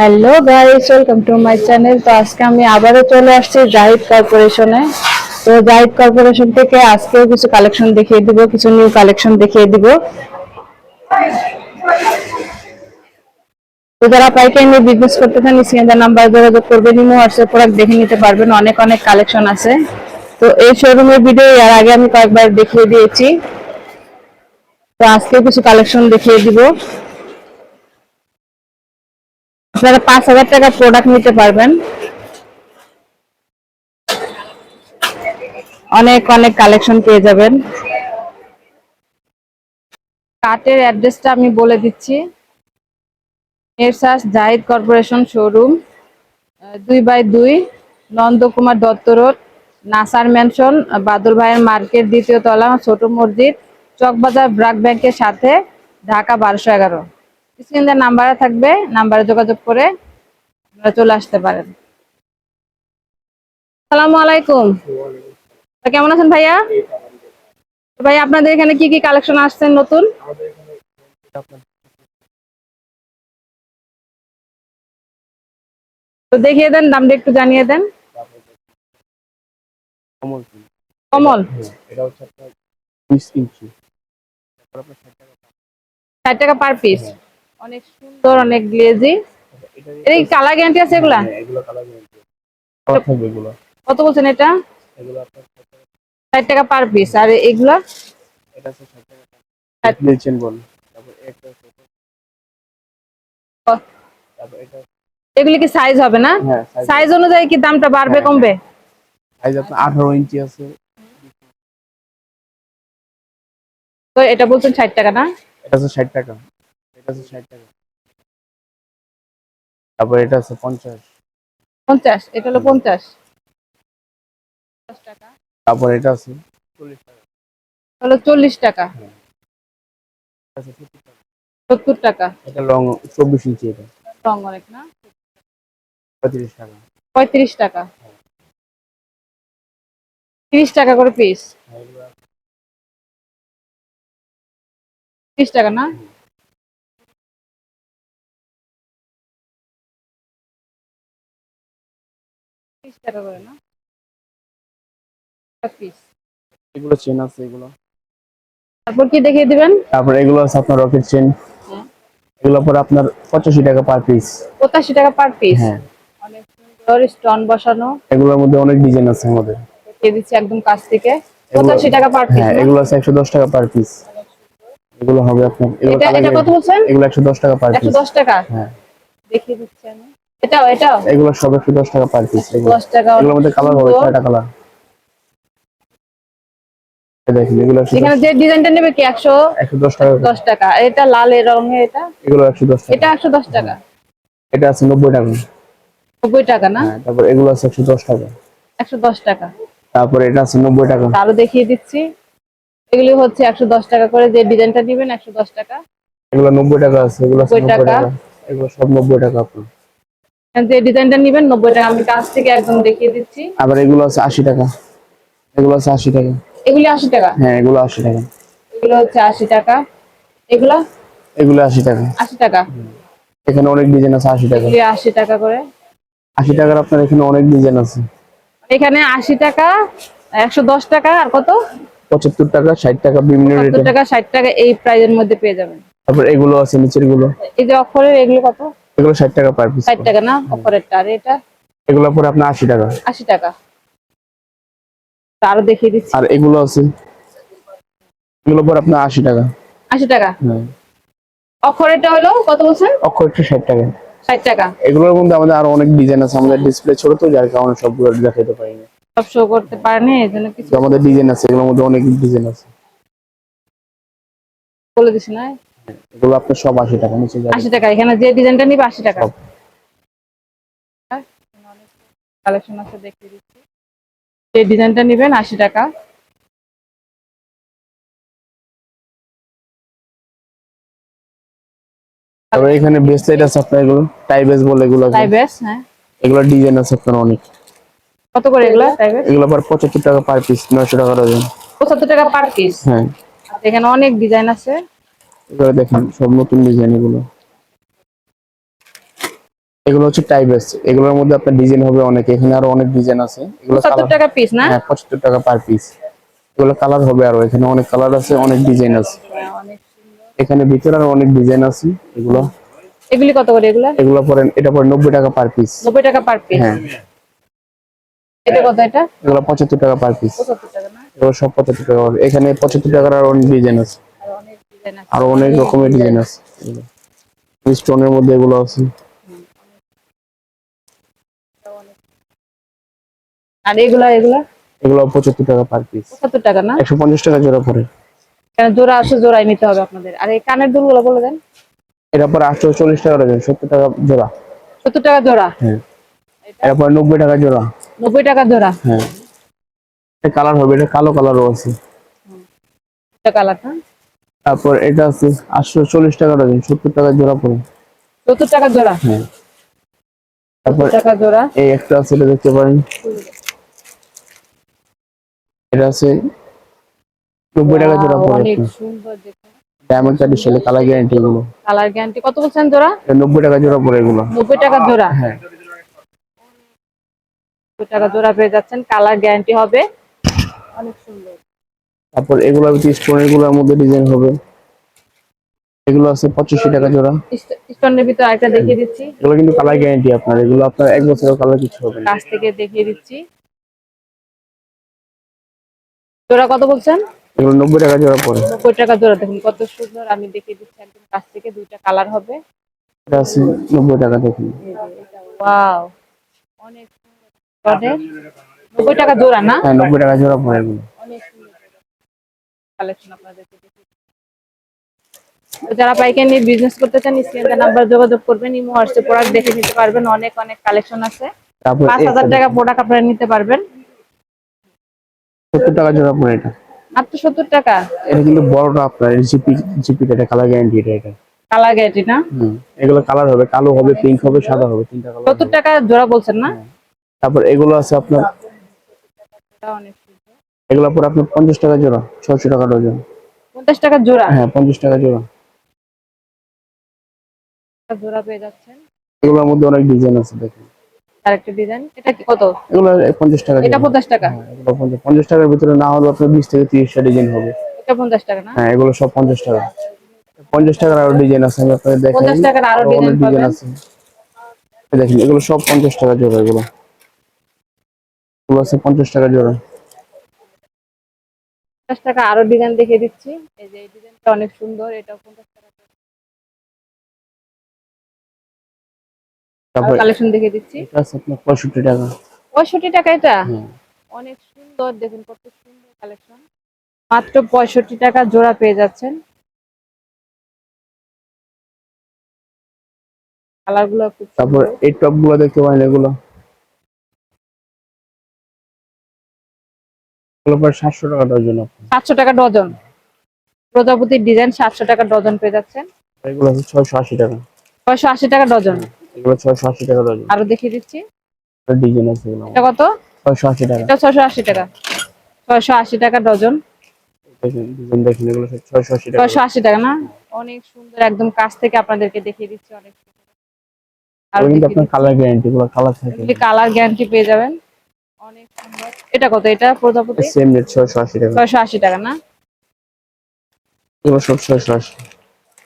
Hello guys welcome to my channel তো আজকে আমি আবারও চলে আসছি জাহিদ কর্পোরেশনে তো জাহিদ কর্পোরেশন থেকে আজকেও কিছু কালেকশন দেখিয়ে দিব, কিছু নিউ কালেকশন দেখিয়ে দিব। তো যারা পাইকারি নিয়ে বিজনেস করতে চান স্ক্রিনের নাম্বার যোগাযোগ করবেন, ইমো হোয়াটসঅ্যাপ প্রোডাক্ট দেখে নিতে পারবেন। অনেক অনেক কালেকশন আছে। তো এই শোরুমের ভিডিও এর আগে আমি কয়েকবার দেখিয়ে দিয়েছি। তো আজকে কিছু কালেকশন দেখিয়ে দিব। আপনারা পাঁচ হাজার টাকা প্রোডাক্ট নিতে পারবেন। অনেক অনেক কালেকশন পেয়ে যাবেন। কার্টের অ্যাড্রেসটা আমি বলে দিচ্ছি। এরসাস জাহিদ কর্পোরেশন শোরুম দুই বাই দুই, নন্দকুমার দত্ত রোড, নাসার ম্যানশন বাদল ভাইয়ের মার্কেট দ্বিতীয় তলা, ছোট মসজিদ, চকবাজার ব্রাক ব্যাংকের সাথে, ঢাকা বারোশো এগারো। স্ক্রিনের নাম্বারে থাকবে নাম্বারে যোগাযোগ করে আপনারা চলে আসতে পারেন। আসসালামু আলাইকুম। কেমন আছেন ভাইয়া? তো ভাইয়া আপনাদের এখানে কি কি কালেকশন আসছেন নতুন? তো দেখিয়ে দেন দামটা একটু জানিয়ে দেন। কমল কমল? এটা হচ্ছে আপনার বিশ ইঞ্চি। তারপর আপনার ষাট টাকা। দাম। ষাট টাকা পার পিস অনেক সুন্দর অনেক গ্লেজি। এর কালার গ্যারান্টি আছে এগুলা? হ্যাঁ, এগুলো কালার গ্যারান্টি থাকবে এগুলো? কত বলছেন এটা? এগুলো আপনার ষাট টাকা। পার পিস আর এগুলা? এটা আছে ষাট টাকা ষাট। বল তারপর একটা আছে এটা। ক- তারপর এটা। এগুলি কি সাইজ হবে না? হ্যাঁ সাইজ সাইজ অনুযায়ী কি দামটা বাড়বে হ্যাঁ, কমবে? সাইজ আপনার আঠারো ইঞ্চি আছে। তো এটা বলছেন ষাট টাকা না? এটা আছে ষাট টাকা। আছে ষাট টাকা। তারপর এটা আছে পঞ্চাশ। পঞ্চাশ এটা হলো পঞ্চাশ। টাকা। তারপর এটা আছে চল্লিশ টাকা। হলো চল্লিশ টাকা। আছে সত্তর টাকা। সত্তর টাকা। এটা লং চব্বিশ ইঞ্চি এটা। রং অনেক না? পঁয়ত্রিশ টাকা। পঁয়ত্রিশ টাকা। তিরিশ টাকা করে পিস হ্যাঁ, তিরিশ টাকা না? টাকা করে না? পিস এগুলো চেন আছে এগুলো। তারপর কি দেখিয়ে দিবেন? তারপর এগুলো আছে আপনার রকেট চেন হ্যাঁ। এগুলো পরে আপনার পঁচাশি টাকা পার পিস পঁচাশি টাকা পার পিস হ্যাঁ। অনেক সুন্দর স্টোন বসানো। এগুলোর মধ্যে অনেক ডিজাইন আছে আমাদের। দেখিয়ে দিচ্ছি একদম কাছ থেকে। পঁচাশি টাকা পার পিস হ্যাঁ এগুলো আছে একশো দশ টাকা পার পিস এগুলো হবে আপনার এগুলো এটা কত বলছেন? এগুলো একশো দশ টাকা পার একশো পিস দশ টাকা? হ্যাঁ। দেখিয়ে দিচ্ছি আমি। এটাও এটাও? এগুলো সব টাকা পার পিস এগুলো দশ টাকা এগুলোর মধ্যে কালার হবে সুন্দর। ছয়টা কালার দেখেন এগুলো একশো এখানে যে ডিজাইনটা নেবে কি টাকা দশ টাকা। এটা লাল এর এটা? এগুলো টাকা। এটা টাকা? এটা আছে নব্বই টাকা। না? হ্যাঁ তারপর এগুলো আছে একশো দশ টাকা। একশো দশ টাকা। তারপর এটা আছে টাকা। আরও দেখিয়ে দিচ্ছি। এগুলি হচ্ছে একশো দশ টাকা করে যে ডিজাইনটা টাকা। এগুলো নব্বই টাকা আছে এগুলো 90 টাকা। এগুলো সব নব্বই টাকা আপনার। আর যে ডিজাইনটা নিবেন নব্বই টাকা। আমি কাছ থেকে একদম দেখিয়ে দিচ্ছি। আবার এগুলো আছে আশি টাকা। এগুলো আছে আশি টাকা। এগুলি আশি টাকা? হ্যাঁ এগুলো আশি টাকা। এগুলো হচ্ছে আশি টাকা। এগুলো? এগুলো আশি টাকা। আশি টাকা। এখানে অনেক ডিজাইন আছে আশি টাকা। এগুলি আশি টাকা করে। আশি টাকার আপনার এখানে অনেক ডিজাইন আছে। এখানে আশি টাকা একশো দশ টাকা আর কত? পঁচাত্তর টাকা ষাট টাকা বিভিন্ন রেটে টাকা ষাট টাকা এই প্রাইজের মধ্যে পেয়ে যাবেন। তারপর এগুলো আছে নিচেরগুলো এই যে অক্ষরের এগুলো কত? এগুলো ষাট টাকা পার পিস ষাট টাকা না? অক্ষরেরটা আর এটা? এগুলো পরে আপনার আশি টাকা। আশি টাকা। তো আরও দেখিয়ে দিচ্ছি। আর এগুলো আছে। এগুলো পরে আপনার আশি টাকা। আশি টাকা? হ্যাঁ। অক্ষরেরটা হলো কত বলছেন? অক্ষর একটু ষাট টাকা। ষাট টাকা। এগুলোর মধ্যে আমাদের আরও অনেক ডিজাইন আছে। আমাদের ডিসপ্লে ছোট তো যার কারণে সবগুলো দেখাতে পারি না। সব শো করতে পারেনি এই জন্য কিছু আমাদের ডিজাইন আছে। এগুলোর মধ্যে অনেক ডিজাইন আছে। বলে দিছি না? এগুলো আপনার সব আশি টাকা নিচে যাবে। আশি টাকা এখানে যে ডিজাইনটা নিবে আশি টাকা। সব। কালেকশন আছে দেখিয়ে দিচ্ছি। যে ডিজাইনটা নিবেন আশি টাকা। তারপর এখানে বেস্ট সাইড আছে আপনার এগুলো টাইবেস বলে এগুলো আছে। টাইবেস হ্যাঁ। এগুলো ডিজাইন আছে আপনার অনেক। কত করে এগুলো টাইবেস এগুলো আবার পঁচাত্তর টাকা পার পিস নয়শো টাকা ডজন পঁচাত্তর টাকা পার পিস হ্যাঁ। এখানে অনেক ডিজাইন আছে। এগুলো দেখেন সব নতুন ডিজাইন এগুলো। এগুলো হচ্ছে টাইপেস এগুলোর মধ্যে আপনার ডিজাইন হবে অনেক। এখানে আরও অনেক ডিজাইন আছে। এগুলো সত্তর colour- টাকা পিস না? হ্যাঁ পঁচাত্তর টাকা পার পিস এগুলো কালার হবে আরও। এখানে অনেক কালার আছে অনেক ডিজাইন আছে। এখানে ভিতরে আরও অনেক ডিজাইন আছে এগুলো। এগুলি কত করে এগুলা? এগুলো পরে এটা পরে নব্বই টাকা পার পিস নব্বই টাকা পার পিস হ্যাঁ। এটা কত এটা? এগুলো পঁচাত্তর টাকা পার পিস পঁচাত্তর টাকা না? এগুলো সব পঁচাত্তর টাকা। পাবে এখানে পঁচাত্তর টাকার আরও অনেক ডিজাইন আছে। আর অনেক রকমের ডিজাইন আছে। স্টোনের মধ্যে এগুলো আছে। আর এগুলা এগুলা? এগুলো পঁচাত্তর টাকা পার পিস পঁচাত্তর টাকা না? একশো পঞ্চাশ টাকা জোড়া পরে কেন জোড়া আছে জোড়াই নিতে হবে আপনাদের। আর এই কানের দুলগুলো বলে দেন। এটা পরে আটশো চল্লিশ টাকা ডজন সত্তর টাকা জোড়া। সত্তর টাকা জোড়া? হ্যাঁ। এটা পরে নব্বই টাকা জোড়া। নব্বই টাকা জোড়া? হ্যাঁ। এটা কালার হবে এটা কালো কালারও আছে। এটা কালার না? তারপর এটা আছে আটশো চল্লিশ টাকা ডজন সত্তর টাকা জোড়া পরে সত্তর টাকা জোড়া? হ্যাঁ। তারপর টাকা জোড়া? এই একটা আছে এটা দেখতে পারেন। এটা আছে নব্বই টাকা জোড়া দেখতে। ডায়মন্ড কাটি সেলে কালার গ্যারান্টি এগুলো। কালার গ্যারান্টি কত বলছেন জোড়া? নব্বই টাকা জোড়া পরে এগুলো। নব্বই টাকা জোড়া? হ্যাঁ। নব্বই টাকা জোড়া পেয়ে যাচ্ছেন কালার গ্যারান্টি হবে। অনেক সুন্দর। তারপর এগুলো স্টোনেরগুলোর মধ্যে ডিজাইন হবে। এগুলো আছে পঁচাশি টাকা জোড়া। স্টোনের ভিতরে আরেকটা দেখিয়ে দিচ্ছি। এগুলো কিন্তু কালার গ্যারান্টি আপনার। এগুলো আপনার এক বছরের কালার কিছু হবে না। কাছ থেকে দেখিয়ে দিচ্ছি। জোড়া কত বলছেন? এগুলো নব্বই টাকা জোড়া পরে নব্বই টাকা জোড়া। দেখুন কত সুন্দর। আমি দেখিয়ে দিচ্ছি একদম কাছ থেকে। দুইটা কালার হবে। এটা আছে নব্বই টাকা দেখুন। ওয়াও অনেক। নব্বই টাকা জোড়া না? হ্যাঁ নব্বই টাকা জোড়া পড়ে এগুলো। কালেকশন আপনাদেরকে যারা পাইকারি নিয়ে বিজনেস করতে চান স্ক্রিনে নাম্বার যোগাযোগ করবেন ইমো হোয়াটসঅ্যাপ প্রোডাক্ট দেখে নিতে পারবেন অনেক অনেক কালেকশন আছে। পাঁচ হাজার টাকা প্রোডাক্ট আপনারা নিতে পারবেন। সত্তর টাকা জোড়া পরে এটা? মাত্র সত্তর টাকা। এটা কিন্তু বড়টা আপনার জিপি জিপি এটা কালার গ্যারান্টি এটা এটা। কালার গ্যারেন্টি না? হুম এগুলো কালার হবে কালো হবে পিঙ্ক হবে সাদা হবে তিনটা কালার সত্তর টাকা জোড়া বলছেন না? তারপর এগুলো আছে আপনার এটা অনেক। এগুলো পরে আপনার পঞ্চাশ টাকা জোড়া ছশো টাকা ডজন। পঞ্চাশ টাকা জোড়া? হ্যাঁ পঞ্চাশ টাকা জোড়া। জোড়া পেয়ে যাচ্ছেন। এগুলোর মধ্যে অনেক ডিজাইন আছে দেখুন। আরেকটা ডিজাইন এটা কত? এগুলো পঞ্চাশ টাকা এটা জোড়া। পঞ্চাশ টাকা? হ্যাঁ, এগুলো পঞ্চাশ পঞ্চাশ টাকার ভিতরে না হলে আপনার বিশ থেকে তিরিশটা ডিজাইন হবে। এটা পঞ্চাশ টাকা না? হ্যাঁ এগুলো সব পঞ্চাশ টাকা। পঞ্চাশ টাকার আরও ডিজাইন আছে আমি আপনাদের দেখাই। পঞ্চাশ টাকার আরও অনেক ডিজাইন পাবেন। আছে। দেখেন এগুলো সব পঞ্চাশ টাকা জোড়া এগুলো। এগুলো আছে পঞ্চাশ টাকা জোড়া। পঞ্চাশ টাকা আরও ডিজাইন দেখিয়ে দিচ্ছি। এই যে এই ডিজাইনটা অনেক সুন্দর এটাও পঞ্চাশ টাকা কালেকশন দেখিয়ে দিচ্ছি। পঁয়ষট্টি টাকা। পঁয়ষট্টি টাকা এটা? হ্যাঁ। অনেক সুন্দর দেখুন কত সুন্দর কালেকশন। মাত্র পঁয়ষট্টি টাকা জোড়া পেয়ে যাচ্ছেন। কালারগুলো খুব তারপর এই টপগুলো দেখতে পারেন এগুলো। সাতশো টাকা ডজন সাতশো টাকা ডজন। প্রজাপতির ডিজাইন সাতশো টাকা ডজন পেয়ে যাচ্ছেন। এগুলো ছয়শো আশি টাকা। ছয়শো আশি টাকা ডজন। এগুলো ছয়শো আশি টাকা ডজন। আরও দেখিয়ে দিচ্ছি। ডিজাইন আছে এটা কত? ছয়শো আশি টাকা। এটা ছয়শো আশি টাকা। ছয়শো আশি টাকা ডজন। ডিজাইন দেখেন এগুলো ছয়শো আশি টাকা। ছয়শো আশি টাকা না? অনেক সুন্দর একদম কাছ থেকে আপনাদেরকে দেখিয়ে দিচ্ছি অনেক সুন্দর। আর কিন্তু আপনার কালার গ্যারান্টি এগুলো কালার থাকে। কালার গ্যারান্টি পেয়ে যাবেন। এটা কত? এটা প্রজাপতি? সেম রেট ছয়শো আশি টাকা। ছয়শো আশি টাকা না? এগুলো সব ছয়শো আশি।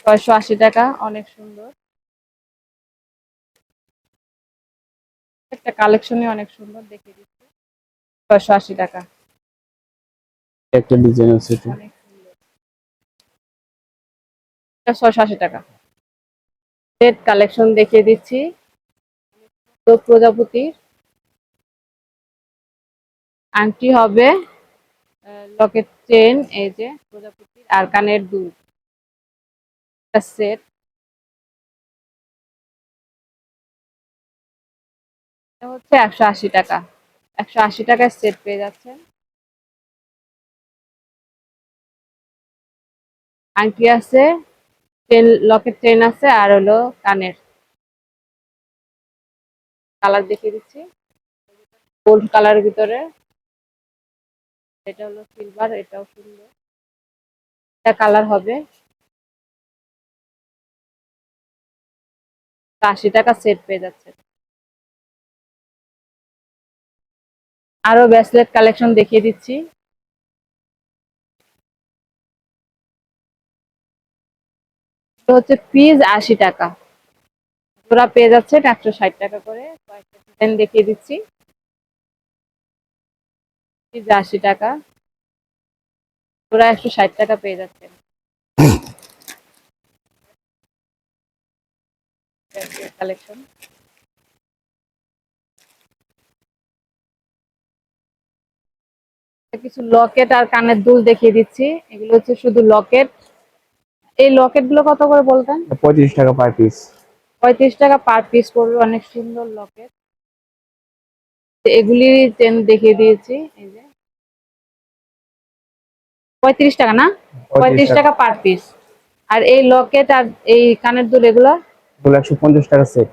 ছয়শো আশি টাকা অনেক সুন্দর। একটা কালেকশনই অনেক সুন্দর দেখিয়ে দিচ্ছি। ছয়শো আশি টাকা। একটা ডিজাইন আছে এটা। এটা ছয়শো আশি টাকা। সেট কালেকশন দেখিয়ে দিচ্ছি। তো প্রজাপতির। আংটি হবে লকেট চেন এই যে প্রজাপতির, আর কানের দুল। সেট। হচ্ছে একশো আশি টাকা। একশো আশি টাকায় সেট পেয়ে যাচ্ছেন। আংটি আছে চেন লকেট চেন আছে, আর হলো কানের। কালার দেখিয়ে দিচ্ছি। গোল্ড কালারের ভিতরে। এটা হলো সিলভার এটাও সুন্দর। এটা কালার হবে। আশি টাকা সেট পেয়ে যাচ্ছে আরও ব্রেসলেট কালেকশন দেখিয়ে দিচ্ছি। হচ্ছে পিস আশি টাকা। পেয়ে যাচ্ছে একশো ষাট টাকা করে। কয়েকটা ডিজাইন দেখিয়ে দিচ্ছি। আশি টাকা জোড়া একশো ষাট টাকা পেয়ে যাচ্ছে। কালেকশন কিছু লকেট আর কানের দুল দেখিয়ে দিচ্ছি। এগুলো হচ্ছে শুধু লকেট। এই লকেটগুলো কত করে বলতেন? পঁয়ত্রিশ টাকা পার পিস পঁয়ত্রিশ টাকা পার পিস পড়বে অনেক সুন্দর লকেট। এগুলি চেন দেখিয়ে দিয়েছি এই যে। পঁয়ত্রিশ টাকা না? পঁয়ত্রিশ টাকা পার পিস আর এই লকেট আর এই কানের দুল এগুলো? একশো পঞ্চাশ টাকা সেট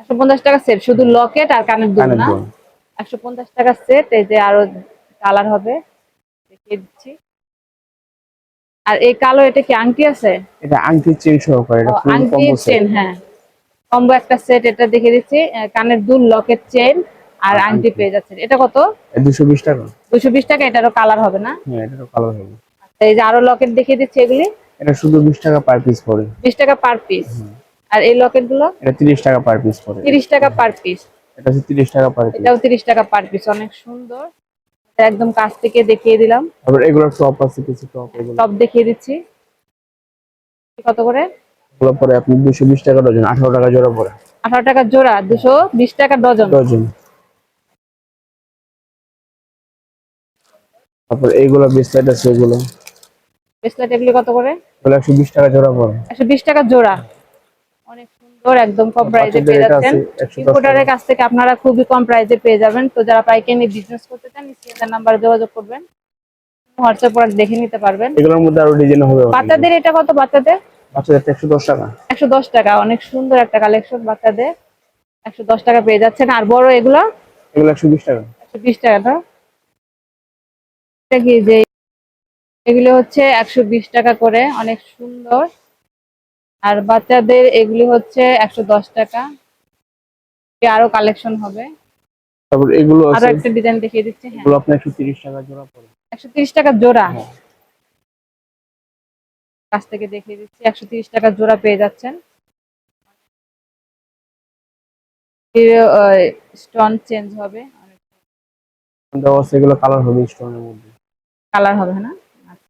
একশো পঞ্চাশ টাকা সেট শুধু লকেট আর কানের দুল না? একশো পঞ্চাশ টাকা সেট এই যে আরও কালার হবে। দেখিয়ে দিচ্ছি। আর এই কালো এটা কি আংটি আছে? এটা আংটি চেন সহকারে এটা ফুল কম্বো সেট হ্যাঁ। কম্বো একটা সেট এটা দেখে দিচ্ছি। কানের দুল লকেট চেন আর আংটি। পেয়ে যাচ্ছেন। এটা কত? দুশো বিশ টাকা। দুশো বিশ টাকা? এটারও কালার হবে না? হ্যাঁ এটারও কালার হবে। আচ্ছা, এই যে আরও লকেট দেখিয়ে দিচ্ছি এগুলি। এটা শুধু বিশ টাকা পার পিস পড়ে বিশ টাকা পার পিস আর এই লকেটগুলো এটা তিরিশ টাকা পার পিস পড়ে তিরিশ টাকা পার পিস এটা হচ্ছে তিরিশ টাকা পার পিস এটাও তিরিশ টাকা পার পিস অনেক সুন্দর। এটা একদম কাছ থেকে দেখিয়ে দিলাম। তারপর এগুলোর টপ আছে কিছু টপ এগুলো। সব দেখিয়ে দিচ্ছি। কত করে? এগুলো পরে আপনি দুশো বিশ টাকা ডজন আঠারো টাকা জোড়া পড়ে আঠারো টাকা জোড়া দুশো বিশ টাকা ডজন। ডজন। তারপর এইগুলো বিস্তারিত আছে এগুলো। ব্রেসলেট এগুলি কত করে? এগুলো একশো বিশ টাকা জোড়া পড়ে। একশো বিশ টাকা জোড়া। অনেক সুন্দর একদম কম প্রাইসে পেয়ে যাচ্ছেন। 110 ইম্পোর্টারের কাছ থেকে আপনারা খুবই কম প্রাইসে পেয়ে যাবেন। তো যারা পাইকারি বিজনেস করতে চান স্ক্রিনের নাম্বারে যোগাযোগ করবেন। হোয়াটসঅ্যাপ প্রোডাক্ট দেখে নিতে পারবেন। এগুলোর মধ্যে আরও ডিজাইন হবে বাচ্চাদের এটা কত বাচ্চাদের? বাচ্চাদের একশো দশ টাকা। একশো দশ টাকা অনেক সুন্দর একটা কালেকশন বাচ্চাদের। একশো দশ টাকা পেয়ে যাচ্ছেন। আর বড় এগুলো? এগুলো একশো বিশ টাকা। একশো বিশ টাকা না এটা কি যে এগুলো হচ্ছে একশো বিশ টাকা করে অনেক সুন্দর। আর বাচ্চাদের এগুলি হচ্ছে একশো দশ টাকা। আরও কালেকশন হবে। তারপর এগুলো আরও আছে। একটা ডিজাইন দেখিয়ে দিচ্ছি হ্যাঁ। এগুলো আপনার টাকা জোড়া টাকা হ্যাঁ। কাছ থেকে দেখিয়ে দিচ্ছি একশো তিরিশ টাকা জোড়া পেয়ে যাচ্ছেন। স্টোন চেঞ্জ হবে। দেওয়া আছে এগুলো কালার হবে স্টোনের মধ্যে। কালার হবে না?